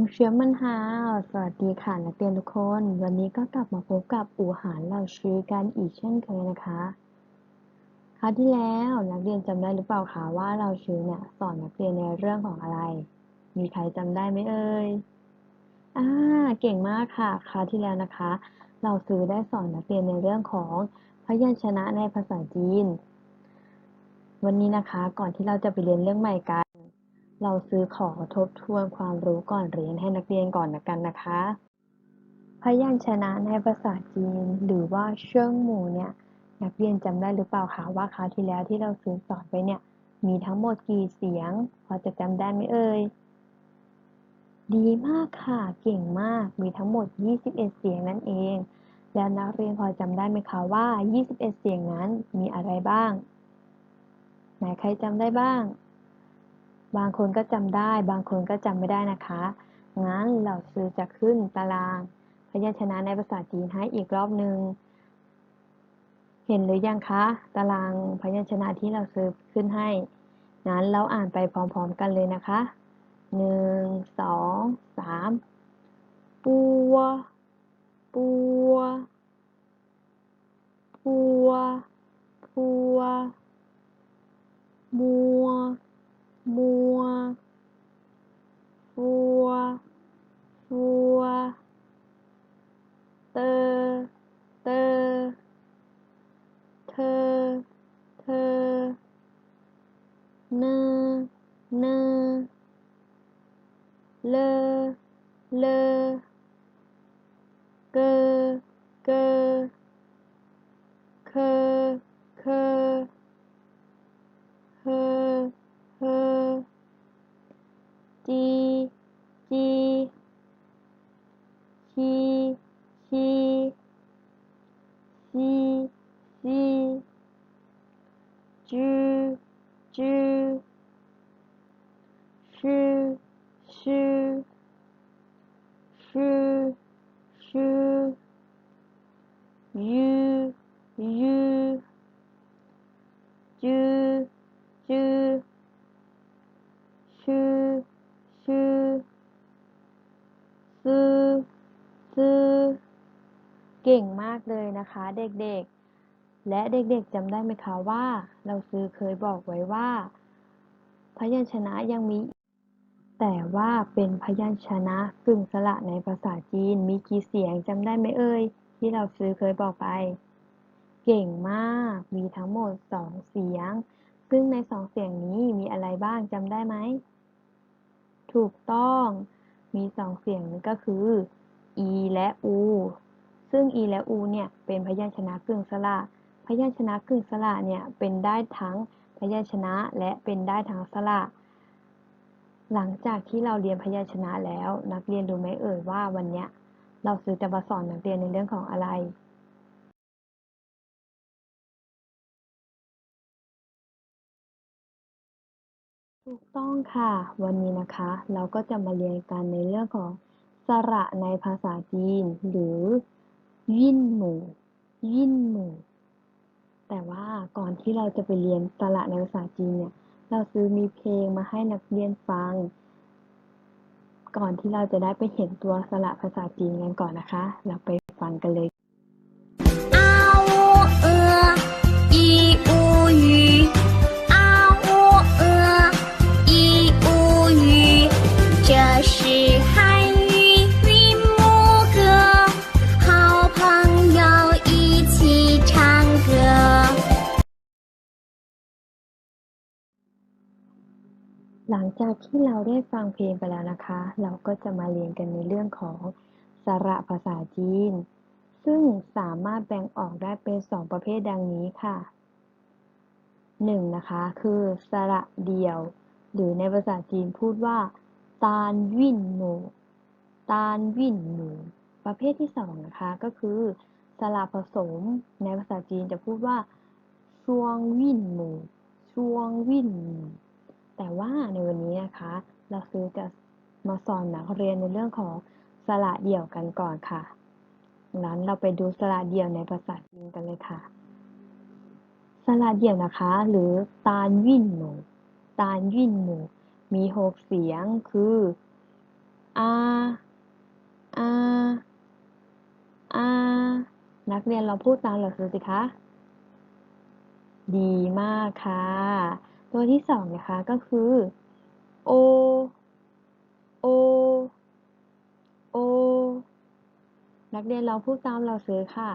งเชื้อมันฮาว สวัสดีค่ะนักเรียนทุกคน วันนี้ก็กลับมาพบกับอู่หารเหล่าชื้อกันอีกเช่นเคยนะคะคราวที่แล้วนักเรียนจำได้หรือเปล่าคะว่าเราชื้อเนี่ยสอนนักเรียนในเรื่องของอะไร มีใครจำได้ไหมเอ่ยอ่าเก่งมากค่ะคราวที่แล้วนะคะ เราซื้อได้สอนนักเรียนในเรื่องของพยัญชนะในภาษาจีน วันนี้นะคะก่อนที่เราจะไปเรียนเรื่องใหม่กัน เราซื้อขอทบทวนความรู้ก่อนเรียนให้นักเรียนก่อนนะกันนะคะ พยัญชนะในภาษาจีนหรือว่าเชิงหมู่เนี่ยนักเรียนจำได้หรือเปล่าคะว่าคราวที่แล้วที่เราซื้อสอนไปเนี่ยมีทั้งหมดกี่เสียง พอจะจำได้ไหมเอ่ยดีมากค่ะ เก่งมาก มีทั้งหมด 21 เสียงนั่นเอง แล้วนักเรียนพอจำได้ไหมคะว่า 21 เสียงนั้นมีอะไรบ้าง ไหนใครจำได้บ้าง บางคนก็จำได้ บางคนก็จำไม่ได้นะคะ งั้นเราซื้อจะขึ้นตาราง พยัญชนะในภาษาจีนให้อีกรอบหนึ่ง เห็นหรือยังคะ ตารางพยัญชนะที่เราซื้อขึ้นให้งั้นเราอ่านไปพร้อมๆกันเลยนะคะหนึ่งสองสามปัวปัวปัวปัวมัว มัว ฟัว ฟัว เตอ เตอ เธอ เธอ เนอ เนอ เลอ เลอ เกอ เกอ เคอ เคอ เฮอ เฮอ จี จี ชี ชี ซี ซี จือ จือ ชื่อ ชื่อ ชื่อ ชื่อ ยือ ยือ จือ จือ ชื่อ ชื่อ ซื้อ ซื้อ เก่งมากเลยนะคะเด็กๆ และเด็กๆจำได้ไหมคะว่า เราซื้อเคยบอกไว้ว่า พยัญชนะยังมี แต่ว่าเป็นพยัญชนะกึ่งสระในภาษาจีนมีกี่เสียงจำได้ไหมเอ่ยที่เราซื้อเคยบอกไป เก่งมากมีทั้งหมดสองเสียง ซึ่งในสองเสียงนี้มีอะไรบ้างจำได้ไหมถูกต้องมีสองเสียงก็คือ e และ u ซึ่ง e และ u เนี่ยเป็นพยัญชนะกึ่งสระ พยัญชนะกึ่งสระเนี่ยเป็นได้ทั้งพยัญชนะและเป็นได้ทั้งสระ หลังจากที่เราเรียนพยัญชนะแล้ว นักเรียนรู้ไหมเอ่ยว่าวันเนี้ยเราซื้อจะมาสอนนักเรียนในเรื่องของอะไรถูกต้องค่ะ วันนี้นะคะ เราก็จะมาเรียนกันในเรื่องของสระในภาษาจีน หรือ ยินหมู่ยินหมู่แต่ว่าก่อนที่เราจะไปเรียนสระในภาษาจีนเนี่ย เราซื้อมีเพลงมาให้นักเรียนฟัง ก่อนที่เราจะได้ไปเห็นตัวสระภาษาจีนกันก่อนนะคะ เราไปฟังกันเลย จากที่เราได้ฟังเพลงไปแล้วนะคะ เราก็จะมาเรียนกันในเรื่องของสระภาษาจีน ซึ่งสามารถแบ่งออกได้เป็นสองประเภทดังนี้ค่ะหนึ่งนะคะ คือสระเดี่ยว หรือในภาษาจีนพูดว่า ตาลวินหนู ตาลวินหนู ประเภทที่สองนะคะ ก็คือสระผสม ในภาษาจีนจะพูดว่าช่วงวินหนูช่วงวินหนู แต่ว่าในวันนี้นะคะ เราซื้อจะมาสอนนักเรียนในเรื่องของสระเดี่ยวกันก่อนค่ะงั้นเราไปดูสระเดี่ยวในภาษาจีนกันเลยค่ะ สระเดี่ยวนะคะ หรือตาลวินหนูตาลวินหนูมีหกเสียงคืออาอาอานักเรียนเราพูดตามหลักสูตรสิคะ ดีมากค่ะ ตัวที่สองนะคะก็คือโอโอโอนักเรียนเราพูดตามเราซื้อค่ะ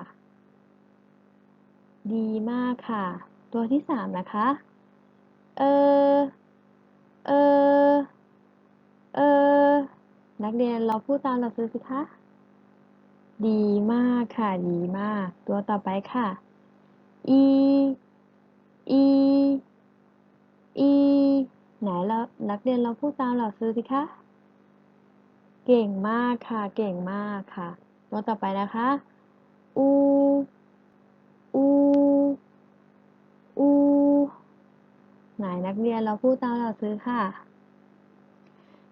ดีมากค่ะ ตัวที่สามนะคะ เออ เออ เออ นักเรียนเราพูดตามเราซื้อสิคะ ดีมากค่ะ ดีมาก ตัวต่อไปค่ะ อี อี อีไหนเรานักเรียนเราพูดตามเราซื้อสิคะ เก่งมากค่ะ เก่งมากค่ะตัวต่อไปนะคะ อู อู อู ไหนนักเรียนเราพูดตามเราซื้อค่ะ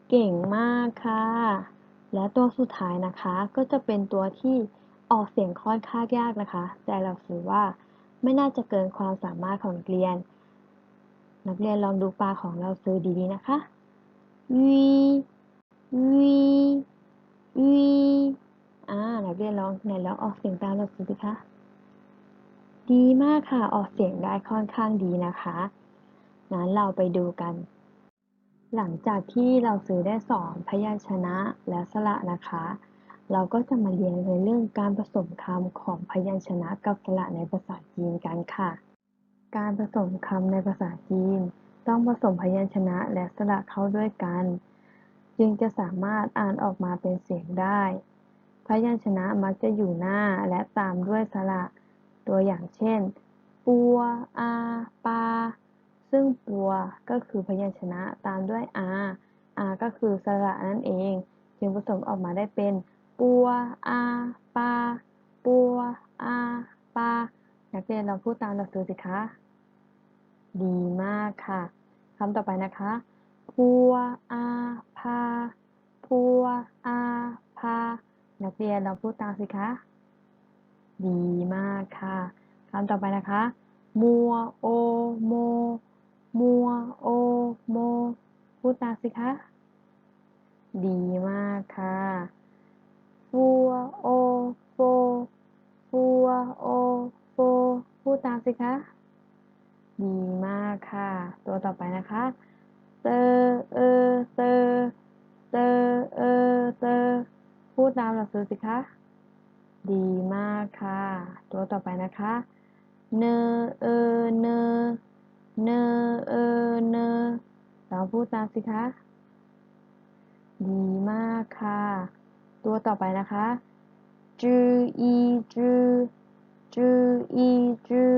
เก่งมากค่ะ และตัวสุดท้ายนะคะ ก็จะเป็นตัวที่ออกเสียงค่อนข้างยากนะคะ แต่เราถือว่าไม่น่าจะเกินความสามารถของนักเรียน นักเรียนลองดูปลาของเราซื้อดีๆนะคะวีวีวีอ่า นักเรียนลองไหนลองออกเสียงตามเราซื้อสิคะ ดีมากค่ะ ออกเสียงได้ค่อนข้างดีนะคะงั้นเราไปดูกัน หลังจากที่เราซื้อได้สอนพยัญชนะและสระนะคะ เราก็จะมาเรียนในเรื่องการผสมคำของพยัญชนะกับสระในภาษาจีนกันค่ะ การผสมคำในภาษาจีน ต้องผสมพยัญชนะและสระเข้าด้วยกัน จึงจะสามารถอ่านออกมาเป็นเสียงได้ พยัญชนะมักจะอยู่หน้าและตามด้วยสระ ตัวอย่างเช่น ปัว อา ปา ซึ่งปัวก็คือพยัญชนะตามด้วยอา อาก็คือสระนั่นเอง จึงผสมออกมาได้เป็น ปัว อา ปา ปัว อา ปานักเรียนเราพูดตามหลักสูตรสิคะ ดีมากค่ะคำต่อไปนะคะพัวอาพาพัวอาพานักเรียนเราพูดตามสิคะ ดีมากค่ะคำต่อไปนะคะ มัวโอโม มัวโอโม พูดตามสิคะ ดีมากค่ะฟัวโอโฟฟัวโอโฟพูดตามสิคะ ดีมากค่ะ ตัวต่อไปนะคะเตอเออเตอเตอเออเตอพูดตามหลักสูตรสิคะ ดีมากค่ะ ตัวต่อไปนะคะเนเออเนเนเออเนเราพูดตามสิคะ ดีมากค่ะ ตัวต่อไปนะคะจืออีจือจืออีจือ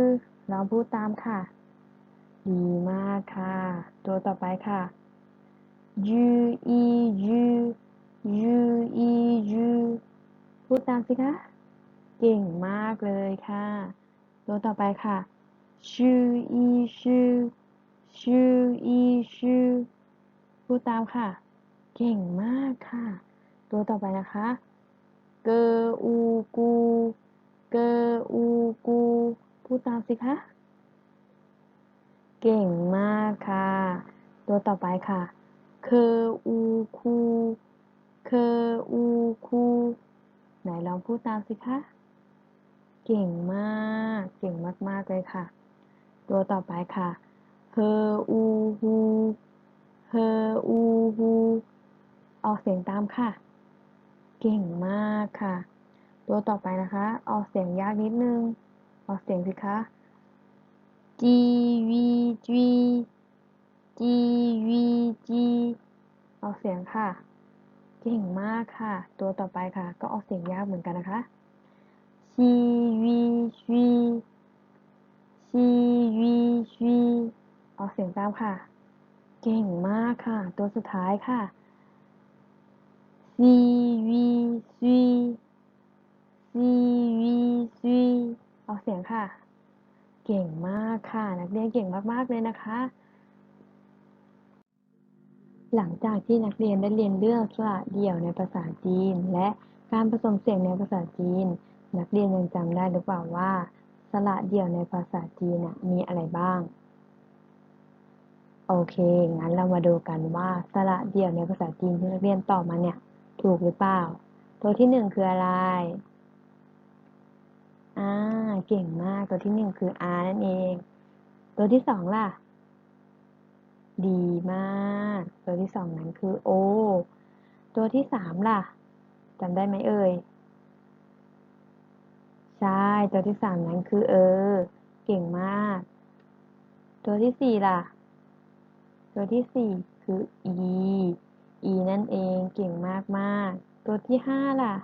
เราพูดตามค่ะ ดีมากค่ะ ตัวต่อไปค่ะยูอียูยูอียูพูดตามสิคะ เก่งมากเลยค่ะ ตัวต่อไปค่ะชูอีชูชูอีชูพูดตามค่ะ เก่งมากค่ะ ตัวต่อไปนะคะเกออูกู เกออูกู พูดตามสิคะ เก่งมากค่ะ ตัวต่อไปค่ะ เคออูคู เคออูคู ไหนลองพูดตามสิคะ เก่งมาก เก่งมาก ๆ เลยค่ะ ตัวต่อไปค่ะเฮออูฮูเฮออูฮูออกเสียงตามค่ะ เก่งมากค่ะ ตัวต่อไปนะคะ ออกเสียงยากนิดนึง ออกเสียงสิคะ G V G G V G ออกเสียงค่ะ เก่งมากค่ะ ตัวต่อไปค่ะ ก็ออกเสียงยากเหมือนกันนะคะ C V C C V C ออกเสียงตามค่ะ เก่งมากค่ะ ตัวสุดท้ายค่ะ C V C C V C ออกเสียงค่ะ เก่งมากค่ะ นักเรียนเก่งมากๆเลยนะคะ หลังจากที่นักเรียนได้เรียนเรื่องสระเดี่ยวในภาษาจีน และการผสมเสียงในภาษาจีน นักเรียนยังจำได้หรือเปล่าว่าสระเดี่ยวในภาษาจีนมีอะไรบ้าง โอเค งั้นเรามาดูกันว่าสระเดี่ยวในภาษาจีนที่นักเรียนตอบมาเนี่ย ถูกหรือเปล่า ตัวที่หนึ่งคืออะไร อ่า เก่งมาก ตัวที่หนึ่งคือ R นั่นเอง ตัวที่สองล่ะ ดีมาก ตัวที่สองนั้นคือ O ตัวที่สามล่ะจำได้ไหมเอ่ย ใช่ ตัวที่สามนั้นคือเออ เก่งมาก ตัวที่สี่ล่ะ ตัวที่สี่คือ e e นั่นเอง เก่งมากมาก ตัวที่ห้าล่ะ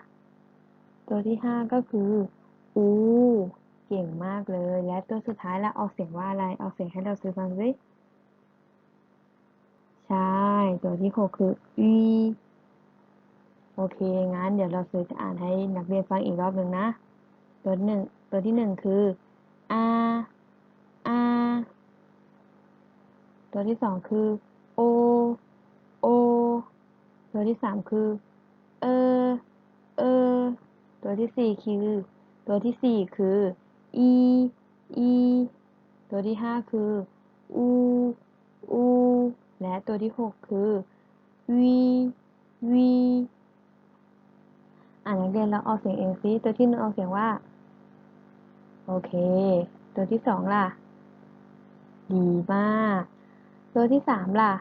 ตัวที่ห้าก็คือ u เก่งมากเลย และตัวสุดท้ายล่ะออกเสียงว่าอะไร ออกเสียงให้เราซื้อฟังสิ ใช่ ตัวที่หกคือ e โอเค งั้นเดี๋ยวเราซื้อจะอ่านให้นักเรียนฟังอีกรอบหนึ่งนะ ตัวหนึ่งตัวที่หนึ่งคือ r r ตัวที่สองคือ o o ตัวที่สามคือ เออ เออ ตัวที่สี่คือ ตัวที่สี่คือ e e ตัวที่ห้าคือ u u และตัวที่หกคือ v v อ่านนักเรียนแล้วออกเสียงเองซิ ตัวที่หนึ่งออกเสียงว่า โอเค ตัวที่สองล่ะ ดีมาก ตัวที่สามล่ะ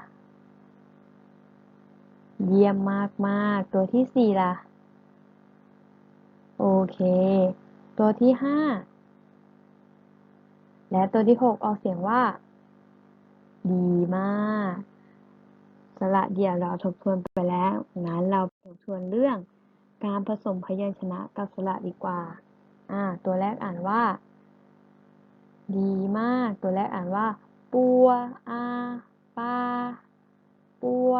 เยี่ยมมากมากๆตัวที่สี่ล่ะ โอเค ตัวที่ห้าและตัวที่หกออกเสียงว่า ดีมากสระเดี่ยวเราทบทวนไปแล้ว งั้นเราทบทวนเรื่อง การผสมพยัญชนะกับสระดีกว่า อ่า ตัวแรกอ่านว่า ดีมาก ตัวแรกอ่านว่า ปัวอาปาปัว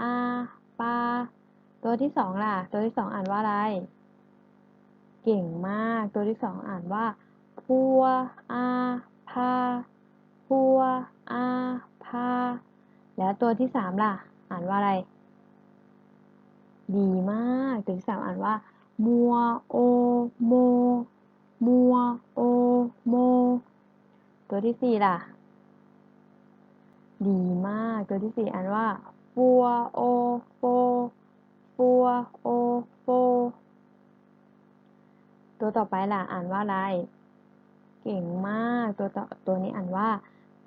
อาปาตัวที่สองล่ะ ตัวที่สองอ่านว่าอะไร เก่งมาก ตัวที่สองอ่านว่าพัวอาพาพัวอาพาแล้วตัวที่สามล่ะ อ่านว่าอะไร ดีมาก ตัวที่สามอ่านว่ามัวโอโมมัวโอโม ตัวที่สี่ล่ะ ดีมาก ตัวที่สี่อ่านว่าฟัวโอโฟฟัวโอโฟ ตัวต่อไปล่ะอ่านว่าอะไร เก่งมากตัวต่อตัวนี้อ่านว่า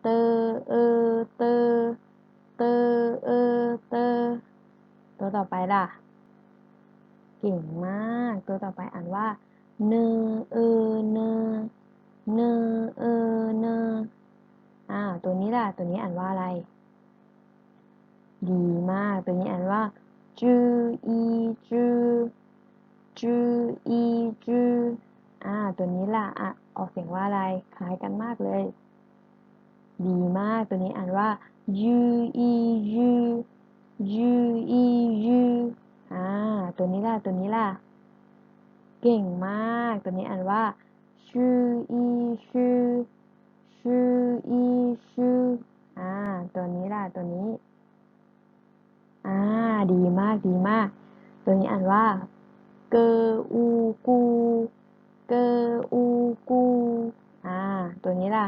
เตอเออเตอเตอเออเตอตัวต่อไปล่ะ เก่งมาก ตัวต่อไปอ่านว่าเนอเออเนอเนอเออเนออ่าตัวนี้ล่ะ ตัวนี้อ่านว่าอะไร ดีมาก ตัวนี้อ่านว่าจูอีจู จูอีจูอ่า ตัวนี้ล่ะอะออกเสียงว่าอะไร คล้ายกันมากเลย ดีมาก ตัวนี้อ่านว่ายูอียูยูอียูอ่า ตัวนี้ล่ะ ตัวนี้ล่ะ เก่งมาก ตัวนี้อ่านว่าชูอีชูชูอีชูอ่า ตัวนี้ล่ะ ตัวนี้ อ่า ดีมาก ดีมาก ตัวนี้อ่านว่า เกออูกู เกออูกู อ่า ตัวนี้ล่ะ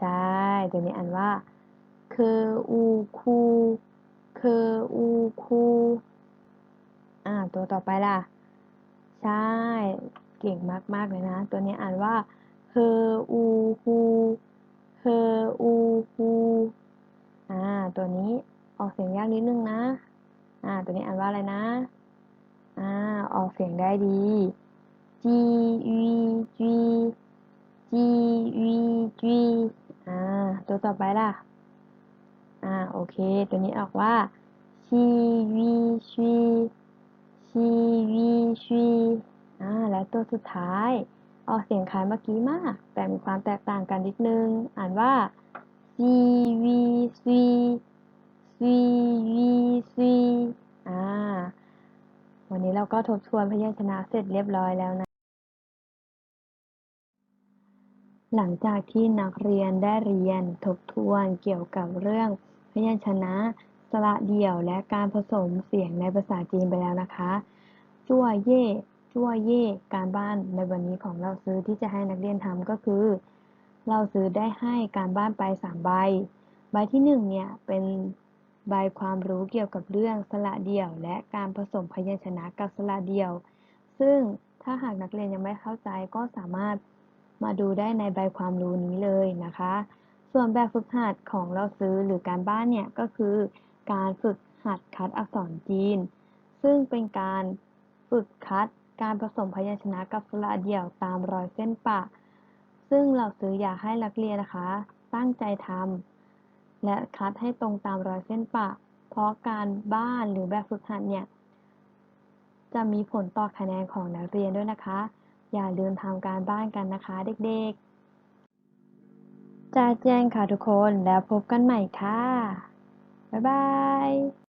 ใช่ ตัวนี้อ่านว่า เคอูคู เคอูคู อ่า ตัวต่อไปล่ะ ใช่ เก่งมาก ๆ เลยนะ ตัวนี้อ่านว่าเฮอูฮูเฮออูฮูอ่า ตัวนี้ออกเสียงยากนิดนึงนะ อ่า ตัวนี้อ่านว่าอะไรนะ อ่าออกเสียงได้ดี G U G G U G อ่าตัวต่อไปล่ะอ่าโอเค ตัวนี้ออกว่าชีวีชีชีวีชีอ่าและตัวสุดท้าย ออกเสียงคล้ายเมื่อกี้มาก แต่มีความแตกต่างกันนิดนึง อ่านว่า C V C C V C อ่า วันนี้เราก็ทบทวนพยัญชนะเสร็จเรียบร้อยแล้วนะ หลังจากที่นักเรียนได้เรียนทบทวนเกี่ยวกับเรื่องพยัญชนะสระเดี่ยวและการผสมเสียงในภาษาจีนไปแล้วนะคะจั่วเย่จั่วเย่การบ้านในวันนี้ของเราซื้อที่จะให้นักเรียนทำก็คือ เราซื้อได้ให้การบ้านไปสามใบ ใบที่หนึ่งเนี่ยเป็น ใบความรู้เกี่ยวกับเรื่องสระเดี่ยว และการผสมพยัญชนะกับสระเดี่ยว ซึ่งถ้าหากนักเรียนยังไม่เข้าใจก็สามารถมาดูได้ในใบความรู้นี้เลยนะคะ ส่วนแบบฝึกหัดของเราซื้อหรือการบ้านเนี่ยก็คือ การฝึกหัดคัดอักษรจีน ซึ่งเป็นการฝึกคัดการผสมพยัญชนะกับสระเดี่ยวตามรอยเส้นปะ ซึ่งเราซื้ออยากให้นักเรียนนะคะ ตั้งใจทำ และคัดให้ตรงตามรอยเส้นปะ เพราะการบ้านหรือแบบฝึกหัดเนี่ย จะมีผลต่อคะแนนของนักเรียนด้วยนะคะ อย่าลืมทำการบ้านกันนะคะเด็กๆจ้าแจ้งค่ะทุกคนแล้วพบกันใหม่ค่ะ บ๊ายบาย